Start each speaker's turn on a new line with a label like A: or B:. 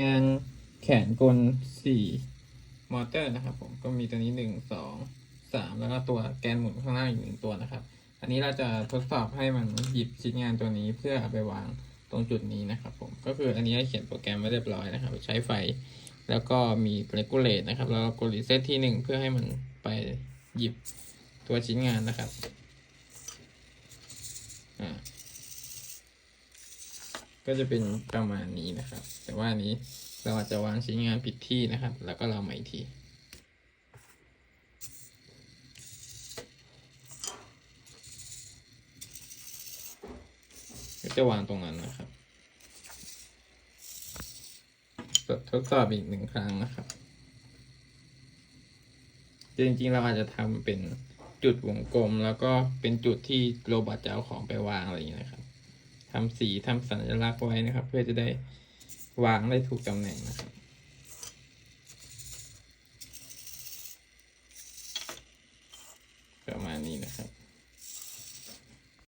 A: งานแขนกลสี่มอเตอร์นะครับผมก็มีตัวนี้หนึ่งสองสามแล้วก็ตัวแกนหมุนข้างล่างอีกหนึ่งตัวนะครับ อันนี้เราจะทดสอบให้มันหยิบชิ้นงานตัวนี้เพื่อเอาไปวางตรงจุดนี้นะครับผมก็คืออันนี้เขียนโปรแกรมไว้เรียบร้อยนะครับ ใช้ไฟ แล้วก็มี regulate นะครับแล้วก็กด reset ที่หนึ่งเพื่อให้มันไปหยิบตัวชิ้นงานนะครับอ่า ก็จะเป็นประมาณนี้นะครับ แต่ว่านี้เราอาจจะวางชิ้นงานผิดที่นะครับ แล้วก็เราใหม่ทีก็จะวางตรงนั้นนะครับทดสอบอีกหนึ่งครั้งนะครับ จริงๆ เราอาจจะทำเป็นจุดวงกลม แล้วก็เป็นจุดที่โรบอทจะเอาของไปวางอะไรอย่างนี้ยนะครับ ทำสีทำสัญลักษณ์ไว้นะครับ เพื่อจะได้วางได้ถูกตำแหน่งนะครับประมาณนี้นะครับ